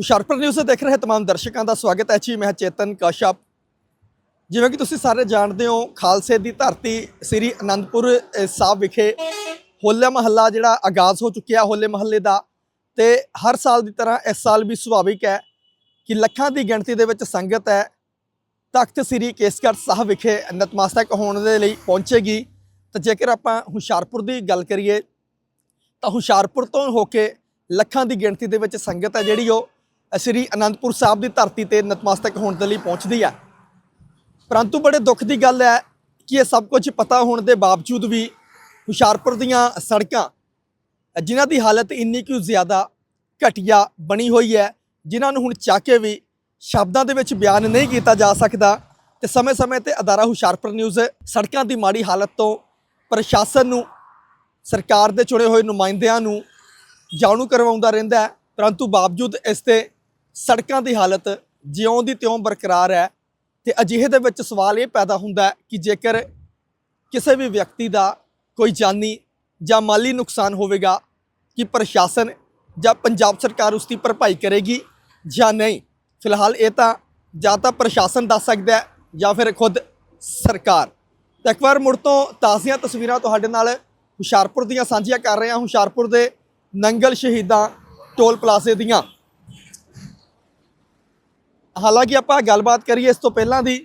Hoshiarpur news ਦੇਖ ਰਹੇ ਤਮਾਮ ਦਰਸ਼ਕਾਂ ਦਾ ਸਵਾਗਤ ਹੈ ਜੀ। ਮੈਂ ਚੇਤਨ ਕਸ਼ਪ ਜਿਵੇਂ ਕਿ ਤੁਸੀਂ ਸਾਰੇ ਜਾਣਦੇ ਹੋ, ਖਾਲਸੇ ਦੀ ਧਰਤੀ ਸ੍ਰੀ ਅਨੰਦਪੁਰ ਸਾਹਿਬ ਵਿਖੇ ਹੋਲੇ ਮਹੱਲਾ ਜਿਹੜਾ ਆਗਾਜ਼ ਹੋ ਚੁੱਕਿਆ ਹੋਲੇ ਮਹੱਲੇ ਦਾ ਤੇ ਹਰ ਸਾਲ ਦੀ ਤਰ੍ਹਾਂ ਇਸ ਸਾਲ ਵੀ ਸੁਭਾਵਿਕ ਹੈ ਕਿ ਲੱਖਾਂ ਦੀ ਗਿਣਤੀ ਦੇ ਵਿੱਚ ਸੰਗਤ ਹੈ। ਤਖਤ ਸ੍ਰੀ ਕੇਸਗੜ੍ਹ ਸਾਹਿਬ ਵਿਖੇ ਨਤਮਸਤਕ ਹੋਣ ਦੇ ਲਈ ਪਹੁੰਚੇਗੀ। ਤਾਂ ਜੇਕਰ ਆਪਾਂ ਹੁਸ਼ਿਆਰਪੁਰ ਦੀ ਗੱਲ ਕਰੀਏ, ਤਾਂ ਹੁਸ਼ਿਆਰਪੁਰ ਤੋਂ ਹੋ ਕੇ ਲੱਖਾਂ ਦੀ ਗਿਣਤੀ ਦੇ ਵਿੱਚ ਸੰਗਤ ਹੈ ਜਿਹੜੀ ਉਹ ਸ੍ਰੀ ਅਨੰਦਪੁਰ ਸਾਹਿਬ ਦੀ ਧਰਤੀ ਤੇ ਨਤਮਸਤਕ ਹੋਣ ਦੇ ਲਈ ਪਹੁੰਚਦੀ ਹੈ ਪਰੰਤੂ ਬੜੇ ਦੁੱਖ ਦੀ ਗੱਲ ਹੈ ਕਿ ਇਹ ਸਭ ਕੁਝ ਪਤਾ ਹੋਣ ਦੇ ਬਾਵਜੂਦ ਵੀ ਹੁਸ਼ਿਆਰਪੁਰ ਦੀਆਂ ਸੜਕਾਂ ਜਿਨ੍ਹਾਂ ਦੀ ਹਾਲਤ ਇੰਨੀ ਕੁ ਜ਼ਿਆਦਾ ਘਟੀਆ ਬਣੀ ਹੋਈ ਹੈ, ਜਿਨ੍ਹਾਂ ਨੂੰ ਹੁਣ ਚੱਕ ਕੇ ਵੀ ਸ਼ਬਦਾਂ ਦੇ ਵਿੱਚ ਬਿਆਨ ਨਹੀਂ ਕੀਤਾ ਜਾ ਸਕਦਾ ਤੇ ਸਮੇਂ-ਸਮੇਂ ਤੇ ਅਦਾਰਾ ਹੁਸ਼ਿਆਰਪੁਰ ਨਿਊਜ਼ ਸੜਕਾਂ ਦੀ ਮਾੜੀ ਹਾਲਤ ਤੋਂ ਪ੍ਰਸ਼ਾਸਨ ਨੂੰ, ਸਰਕਾਰ ਦੇ ਚੁਣੇ ਹੋਏ ਨੁਮਾਇੰਦਿਆਂ ਨੂੰ ਜਾਣੂ ਕਰਵਾਉਂਦਾ ਰਹਿੰਦਾ ਹੈ। ਪਰੰਤੂ ਬਾਵਜੂਦ ਇਸ ਤੇ ਸੜਕਾਂ ਦੀ ਹਾਲਤ ਜਿਉਂ ਦੀ ਤਿਉਂ ਬਰਕਰਾਰ ਹੈ ਤੇ ਅਜਿਹੇ ਦੇ ਵਿੱਚ ਸਵਾਲ ਇਹ ਪੈਦਾ ਹੁੰਦਾ ਹੈ ਕਿ ਜੇਕਰ ਕਿਸੇ ਵੀ ਵਿਅਕਤੀ ਦਾ ਕੋਈ ਜਾਨੀ ਜਾਂ ਮਾਲੀ ਨੁਕਸਾਨ ਹੋਵੇਗਾ, ਕਿ ਪ੍ਰਸ਼ਾਸਨ ਜਾਂ ਪੰਜਾਬ ਸਰਕਾਰ ਉਸ ਦੀ ਭਰਪਾਈ ਕਰੇਗੀ ਜਾਂ ਨਹੀਂ? ਫਿਲਹਾਲ ਇਹ ਤਾਂ ਜਾਂ ਤਾਂ ਪ੍ਰਸ਼ਾਸਨ ਦੱਸ ਸਕਦਾ ਹੈ ਜਾਂ ਫਿਰ ਖੁਦ ਸਰਕਾਰ। ਤਾਂ ਇੱਕ ਵਾਰ ਮੁੜ ਤੋਂ ਤਾਜ਼ੀਆਂ ਤਸਵੀਰਾਂ ਤੁਹਾਡੇ ਨਾਲ ਹੁਸ਼ਿਆਰਪੁਰ ਦੀਆਂ ਸਾਂਝੀਆਂ ਕਰ ਰਹੇ ਹਾਂ। ਹੁਸ਼ਿਆਰਪੁਰ ਦੇ ਨੰਗਲ ਸ਼ਹੀਦਾਂ ਟੋਲ ਪਲਾਜ਼ੇ ਦੀਆਂ। ਹਾਲਾਂਕਿ ਆਪਾਂ ਗੱਲਬਾਤ ਕਰੀਏ ਇਸ ਤੋਂ ਪਹਿਲਾਂ ਦੀ,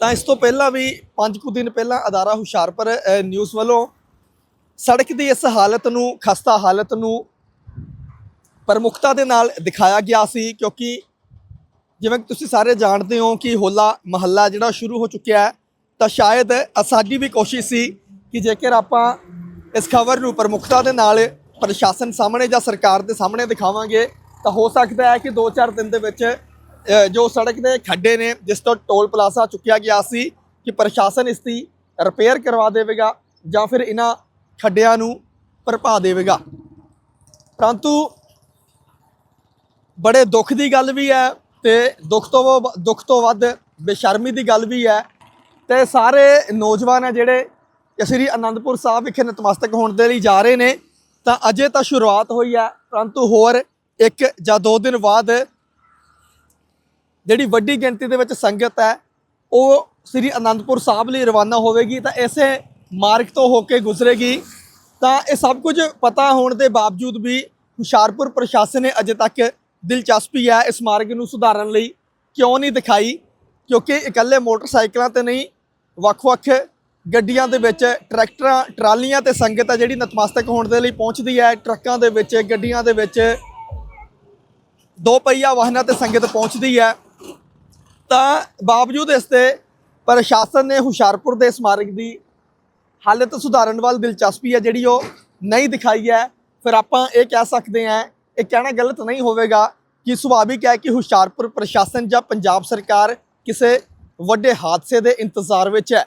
ਤਾਂ ਇਸ ਤੋਂ ਪਹਿਲਾਂ ਵੀ 5 ਕੁ ਦਿਨ ਪਹਿਲਾਂ ਅਦਾਰਾ ਹੁਸ਼ਿਆਰਪੁਰ ਨਿਊਜ਼ ਵੱਲੋਂ ਸੜਕ ਦੀ ਇਸ ਹਾਲਤ ਨੂੰ, ਖਸਤਾ ਹਾਲਤ ਨੂੰ ਪ੍ਰਮੁਖਤਾ ਦੇ ਨਾਲ ਦਿਖਾਇਆ ਗਿਆ ਸੀ, ਕਿਉਂਕਿ ਜਿਵੇਂ ਕਿ ਤੁਸੀਂ ਸਾਰੇ ਜਾਣਦੇ ਹੋ ਕਿ ਹੋਲਾ ਮਹੱਲਾ ਜਿਹੜਾ ਸ਼ੁਰੂ ਹੋ ਚੁੱਕਿਆ ਹੈ, ਤਾਂ ਸ਼ਾਇਦ ਸਾਡੀ ਵੀ ਕੋਸ਼ਿਸ਼ ਸੀ ਕਿ ਜੇਕਰ ਆਪਾਂ ਇਸ ਖਬਰ ਨੂੰ ਪ੍ਰਮੁਖਤਾ ਦੇ ਨਾਲ ਪ੍ਰਸ਼ਾਸਨ ਸਾਹਮਣੇ ਜਾਂ ਸਰਕਾਰ ਦੇ ਸਾਹਮਣੇ ਦਿਖਾਵਾਂਗੇ ਤਾਂ ਹੋ ਸਕਦਾ ਹੈ ਕਿ 2-4 ਦਿਨ ਦੇ ਵਿੱਚ ਜੋ ਸੜਕ ਦੇ ਖੱਡੇ ਨੇ, ਜਿਸ ਤੋਂ ਟੋਲ ਪਲਾਜ਼ਾ ਚੁੱਕਿਆ ਗਿਆ ਸੀ, ਕਿ ਪ੍ਰਸ਼ਾਸਨ ਇਸ ਦੀ ਰਿਪੇਅਰ ਕਰਵਾ ਦੇਵੇਗਾ ਜਾਂ ਫਿਰ ਇਹਨਾਂ ਖੱਡਿਆਂ ਨੂੰ ਭਰਪਾ ਦੇਵੇਗਾ। ਪਰੰਤੂ ਬੜੇ ਦੁੱਖ ਦੀ ਗੱਲ ਵੀ ਹੈ ਤੇ ਦੁੱਖ ਤੋਂ ਦੁੱਖ ਤੋਂ ਵੱਧ ਬੇਸ਼ਰਮੀ ਦੀ ਗੱਲ ਵੀ ਹੈ। ਤੇ ਸਾਰੇ ਨੌਜਵਾਨ ਹੈ ਜਿਹੜੇ ਸ੍ਰੀ ਅਨੰਦਪੁਰ ਸਾਹਿਬ ਵਿਖੇ ਨਤਮਸਤਕ ਹੋਣ ਦੇ ਲਈ ਜਾ ਰਹੇ ਨੇ, ਤਾਂ ਅਜੇ ਤਾਂ ਸ਼ੁਰੂਆਤ ਹੋਈ ਹੈ, ਪਰੰਤੂ ਹੋਰ ਇੱਕ ਜਾਂ ਦੋ ਦਿਨ ਬਾਅਦ ਜਿਹੜੀ ਵੱਡੀ ਗਿਣਤੀ ਦੇ ਵਿੱਚ ਸੰਗਤ ਹੈ, ਉਹ ਸ੍ਰੀ ਅਨੰਦਪੁਰ ਸਾਹਿਬ ਲਈ ਰਵਾਨਾ ਹੋਵੇਗੀ, ਤਾਂ ਇਸੇ ਮਾਰਗ ਤੋਂ ਹੋ ਕੇ ਗੁਜ਼ਰੇਗੀ। ਤਾਂ ਇਹ ਸਭ ਕੁਝ ਪਤਾ ਹੋਣ ਦੇ ਬਾਵਜੂਦ ਵੀ ਹੁਸ਼ਿਆਰਪੁਰ ਪ੍ਰਸ਼ਾਸਨ ਨੇ ਅਜੇ ਤੱਕ ਦਿਲਚਸਪੀ ਹੈ ਇਸ ਮਾਰਗ ਨੂੰ ਸੁਧਾਰਨ ਲਈ। ਕਿਉਂ ਨਹੀਂ ਦਿਖਾਈ? ਕਿਉਂਕਿ ਇਕੱਲੇ ਮੋਟਰਸਾਈਕਲਾਂ ਤੇ ਨਹੀਂ, ਵੱਖ-ਵੱਖ ਗੱਡੀਆਂ ਦੇ ਵਿੱਚ ਟਰੈਕਟਰਾਂ, ਟਰਾਲੀਆਂ ਤੇ ਸੰਗਤ ਹੈ ਜਿਹੜੀ ਨਤਮਸਤਕ ਹੋਣ ਦੇ ਲਈ ਪਹੁੰਚਦੀ ਹੈ। ਟਰੱਕਾਂ ਦੇ ਵਿੱਚ, ਗੱਡੀਆਂ ਦੇ ਵਿੱਚ ਦੋ ਪਹੀਆ ਵਾਹਨਾਂ ਤੇ ਸੰਗਤ ਪਹੁੰਚਦੀ ਹੈ। ਤਾਂ ਬਾਵਜੂਦ ਇਸ ਤੇ ਪ੍ਰਸ਼ਾਸਨ ਨੇ ਹੁਸ਼ਿਆਰਪੁਰ ਦੇ ਸਮਾਰਕ ਦੀ ਹਾਲਤ ਸੁਧਾਰਨ ਵੱਲ ਦਿਲਚਸਪੀ ਹੈ, ਜਿਹੜੀ ਉਹ ਨਹੀਂ ਦਿਖਾਈ ਹੈ। ਫਿਰ ਆਪਾਂ ਇਹ ਕਹਿ ਸਕਦੇ ਹਾਂ, ਇਹ ਕਹਿਣਾ ਗਲਤ ਨਹੀਂ ਹੋਵੇਗਾ ਕਿ ਸੁਭਾਵਿਕ ਹੈ ਕਿ ਹੁਸ਼ਿਆਰਪੁਰ ਪ੍ਰਸ਼ਾਸਨ ਜਾਂ ਪੰਜਾਬ ਸਰਕਾਰ ਕਿਸੇ ਵੱਡੇ ਹਾਦਸੇ ਦੇ ਇੰਤਜ਼ਾਰ ਵਿੱਚ ਹੈ।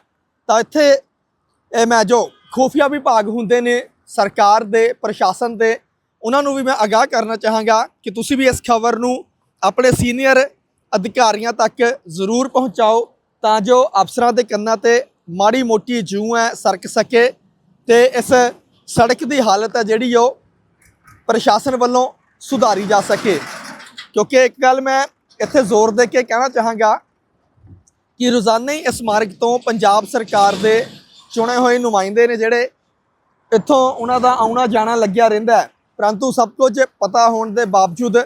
ਤਾਂ ਇੱਥੇ ਇਹ ਮੈਂ ਜੋ ਖੂਫੀਆ ਵਿਭਾਗ ਹੁੰਦੇ ਨੇ, ਸਰਕਾਰ ਦੇ, ਪ੍ਰਸ਼ਾਸਨ ਦੇ ਉਹਨਾਂ ਨੂੰ ਵੀ ਮੈਂ ਆਗਾਹ ਕਰਨਾ ਚਾਹਾਂਗਾ ਕਿ ਤੁਸੀਂ ਵੀ ਇਸ ਖਬਰ ਨੂੰ ਆਪਣੇ ਸੀਨੀਅਰ ਅਧਿਕਾਰੀਆਂ ਤੱਕ ਜ਼ਰੂਰ ਪਹੁੰਚਾਓ ਤਾਂ ਜੋ ਅਫਸਰਾਂ ਦੇ ਕੰਨਾਂ ਤੇ ਮਾੜੀ ਮੋਟੀ ਜੂੰ ਹੈ ਸਰਕ ਸਕੇ ਤੇ ਇਸ ਸੜਕ ਦੀ ਹਾਲਤ ਹੈ ਜਿਹੜੀ ਉਹ ਪ੍ਰਸ਼ਾਸਨ ਵੱਲੋਂ ਸੁਧਾਰੀ ਜਾ ਸਕੇ। ਕਿਉਂਕਿ ਇੱਕ ਗੱਲ ਮੈਂ ਇੱਥੇ ਜ਼ੋਰ ਦੇ ਕੇ ਕਹਿਣਾ ਚਾਹਾਂਗਾ ਕਿ ਰੋਜ਼ਾਨਾ ਹੀ ਇਸ ਮਾਰਗ ਤੋਂ ਪੰਜਾਬ ਸਰਕਾਰ ਦੇ ਚੁਣੇ ਹੋਏ ਨੁਮਾਇੰਦੇ ਨੇ ਜਿਹੜੇ ਇੱਥੋਂ ਉਹਨਾਂ ਦਾ ਆਉਣਾ ਜਾਣਾ ਲੱਗਿਆ ਰਹਿੰਦਾ ਹੈ। ਪਰੰਤੂ ਸਭ ਕੁਝ ਪਤਾ ਹੋਣ ਦੇ ਬਾਵਜੂਦ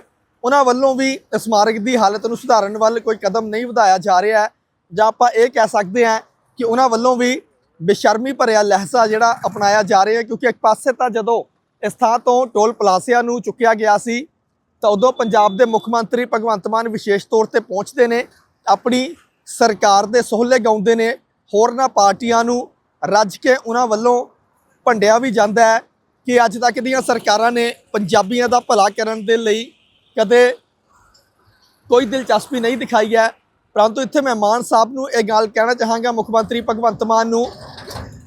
ਉਹਨਾਂ ਵੱਲੋਂ ਵੀ ਸਮਾਰਕ ਦੀ ਹਾਲਤ ਨੂੰ ਸੁਧਾਰਨ ਵੱਲ ਕੋਈ ਕਦਮ ਨਹੀਂ ਵਧਾਇਆ ਜਾ ਰਿਹਾ ਹੈ। ਜਾਂ ਆਪਾਂ ਇਹ ਕਹਿ ਸਕਦੇ ਹਾਂ ਕਿ ਉਹਨਾਂ ਵੱਲੋਂ ਵੀ ਬੇਸ਼ਰਮੀ ਭਰਿਆ ਲਹਿਜ਼ਾ ਜਿਹੜਾ ਅਪਣਾਇਆ ਜਾ ਰਿਹਾ ਕਿਉਂਕਿ ਇੱਕ ਪਾਸੇ ਤਾਂ ਜਦੋਂ ਇਸ ਥਾਂ ਤੋਂ ਟੋਲ ਪਲਾਸਿਆਂ ਨੂੰ ਚੁੱਕਿਆ ਗਿਆ ਸੀ, ਤਾਂ ਉਦੋਂ ਪੰਜਾਬ ਦੇ ਮੁੱਖ ਮੰਤਰੀ ਭਗਵੰਤ ਮਾਨ ਵਿਸ਼ੇਸ਼ ਤੌਰ ਤੇ ਪਹੁੰਚਦੇ ਨੇ, ਆਪਣੀ ਸਰਕਾਰ ਦੇ ਸੋਹਲੇ ਗਾਉਂਦੇ ਨੇ, ਹੋਰਨਾਂ ਪਾਰਟੀਆਂ ਨੂੰ ਰੱਜ ਕੇ ਉਹਨਾਂ ਵੱਲੋਂ ਭੰਡਿਆ ਵੀ ਜਾਂਦਾ ਹੈ। ਕਿ ਅੱਜ ਤੱਕ ਦੀਆਂ ਸਰਕਾਰਾਂ ਨੇ ਪੰਜਾਬੀਆਂ ਦਾ ਭਲਾ ਕਰਨ ਦੇ ਲਈ ਕਦੇ ਕੋਈ ਦਿਲਚਸਪੀ ਨਹੀਂ ਦਿਖਾਈ ਹੈ। ਪਰੰਤੂ ਇੱਥੇ ਮੈਂ ਮਾਨ ਸਾਹਿਬ ਨੂੰ ਇਹ ਗੱਲ ਕਹਿਣਾ ਚਾਹਾਂਗਾ, ਮੁੱਖ ਮੰਤਰੀ ਭਗਵੰਤ ਮਾਨ ਨੂੰ,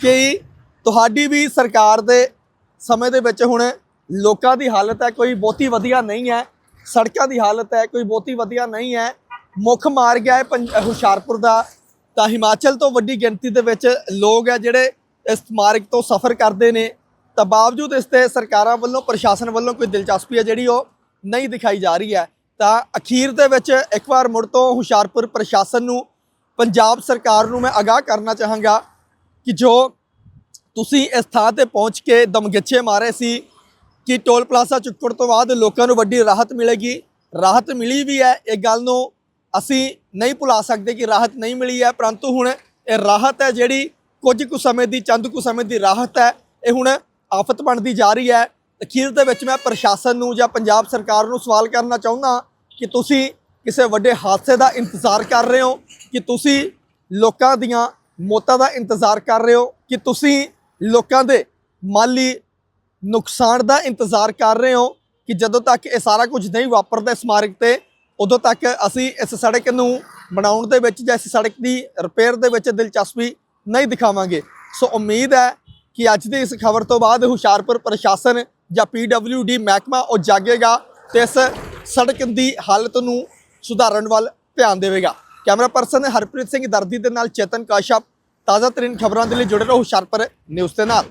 ਕਿ ਤੁਹਾਡੀ ਵੀ ਸਰਕਾਰ ਦੇ ਸਮੇਂ ਦੇ ਵਿੱਚ ਹੁਣ ਲੋਕਾਂ ਦੀ ਹਾਲਤ ਹੈ, ਕੋਈ ਬਹੁਤੀ ਵਧੀਆ ਨਹੀਂ ਹੈ। ਸੜਕਾਂ ਦੀ ਹਾਲਤ ਹੈ, ਕੋਈ ਬਹੁਤੀ ਵਧੀਆ ਨਹੀਂ ਹੈ। ਮੁੱਖ ਮਾਰਗ ਹੈ ਪੰਜ- ਹੁਸ਼ਿਆਰਪੁਰ ਦਾ। ਤਾਂ ਹਿਮਾਚਲ ਤੋਂ ਵੱਡੀ ਗਿਣਤੀ ਦੇ ਵਿੱਚ ਲੋਕ ਹੈ ਜਿਹੜੇ ਇਸ ਮਾਰਗ ਤੋਂ ਸਫ਼ਰ ਕਰਦੇ ਨੇ। ਤਾਂ ਬਾਵਜੂਦ ਇਸ ਤੇ ਸਰਕਾਰਾਂ ਵੱਲੋਂ, ਪ੍ਰਸ਼ਾਸਨ ਵੱਲੋਂ ਕੋਈ ਦਿਲਚਸਪੀ ਹੈ ਜਿਹੜੀ ਉਹ ਨਹੀਂ ਦਿਖਾਈ ਜਾ ਰਹੀ ਹੈ, ਤਾਂ ਅਖੀਰ ਦੇ ਵਿੱਚ ਇੱਕ ਵਾਰ ਮੁੜ ਤੋਂ ਹੁਸ਼ਿਆਰਪੁਰ ਪ੍ਰਸ਼ਾਸਨ ਨੂੰ, ਪੰਜਾਬ ਸਰਕਾਰ ਨੂੰ ਮੈਂ ਆਗਾਹ ਕਰਨਾ ਚਾਹਾਂਗਾ ਕਿ ਜੋ ਤੁਸੀਂ ਇਸ ਥਾਂ ਤੇ ਪਹੁੰਚ ਕੇ ਦਮਗਿੱਛੇ ਮਾਰੇ ਸੀ ਕਿ ਟੋਲ ਪਲਾਜ਼ਾ ਚੁੱਕਣ ਤੋਂ ਬਾਅਦ ਲੋਕਾਂ ਨੂੰ ਵੱਡੀ ਰਾਹਤ ਮਿਲੇਗੀ। ਰਾਹਤ ਮਿਲੀ ਵੀ ਹੈ, ਇਹ ਗੱਲ ਨੂੰ ਅਸੀਂ ਨਹੀਂ ਭੁਲਾ ਸਕਦੇ ਕਿ ਰਾਹਤ ਨਹੀਂ ਮਿਲੀ ਹੈ, ਪਰੰਤੂ ਹੁਣ ਇਹ ਰਾਹਤ ਹੈ ਜਿਹੜੀ ਕੁਝ ਕੁ ਸਮੇਂ ਦੀ, ਚੰਦ ਕੁ ਸਮੇਂ ਦੀ ਰਾਹਤ ਹੈ। ਇਹ ਹੁਣ ਆਫਤ ਬਣਦੀ ਜਾ ਰਹੀ ਹੈ, ਅਖੀਰ ਦੇ ਵਿੱਚ ਮੈਂ ਪ੍ਰਸ਼ਾਸਨ ਨੂੰ ਜਾਂ ਪੰਜਾਬ ਸਰਕਾਰ ਨੂੰ ਸਵਾਲ ਕਰਨਾ ਚਾਹੁੰਦਾ ਕਿ ਤੁਸੀਂ ਕਿਸੇ ਵੱਡੇ ਹਾਦਸੇ ਦਾ ਇੰਤਜ਼ਾਰ ਕਰ ਰਹੇ ਹੋ, ਕਿ ਤੁਸੀਂ ਲੋਕਾਂ ਦੀਆਂ ਮੌਤਾਂ ਦਾ ਇੰਤਜ਼ਾਰ ਕਰ ਰਹੇ ਹੋ, ਕਿ ਤੁਸੀਂ ਲੋਕਾਂ ਦੇ ਮਾਲੀ ਨੁਕਸਾਨ ਦਾ ਇੰਤਜ਼ਾਰ ਕਰ ਰਹੇ ਹੋ, ਕਿ ਜਦੋਂ ਤੱਕ ਇਹ ਸਾਰਾ ਕੁਝ ਨਹੀਂ ਵਾਪਰਦਾ ਸਮਾਰਕ ਤੇ, ਉਦੋਂ ਤੱਕ ਅਸੀਂ ਇਸ ਸੜਕ ਨੂੰ ਬਣਾਉਣ ਦੇ ਵਿੱਚ ਜਾਂ ਇਸ ਸੜਕ ਦੀ ਰਿਪੇਅਰ ਦੇ ਵਿੱਚ ਦਿਲਚਸਪੀ ਨਹੀਂ ਦਿਖਾਵਾਂਗੇ। ਸੋ ਉਮੀਦ ਹੈ ਕਿ ਅੱਜ ਦੀ ਇਸ ਖਬਰ ਤੋਂ ਬਾਅਦ ਹੁਸ਼ਿਆਰਪੁਰ ਪ੍ਰਸ਼ਾਸਨ ਜਾਂ ਡੀ ਮਹਿਕਮਾ ਉਹ ਜਾਗੇਗਾ ਤੇ ਇਸ ਸੜਕ ਦੀ ਹਾਲਤ ਨੂੰ ਸੁਧਾਰਨ ਵੱਲ ਧਿਆਨ ਦੇਵੇਗਾ। ਕੈਮਰਾ ਪਰਸਨ ਹਰਪ੍ਰੀਤ ਸਿੰਘ ਦਰਦੀ ਦੇ ਨਾਲ ਚੇਤਨ ਕਾਸ਼ਪ। ਤਾਜ਼ਾ ਤਰੀਨ ਖਬਰਾਂ ਦੇ ਲਈ ਜੁੜੇ ਰਹੋ ਹੁਸ਼ਿਆਰਪੁਰ ਨਿਊਜ਼ ਦੇ ਨਾਲ।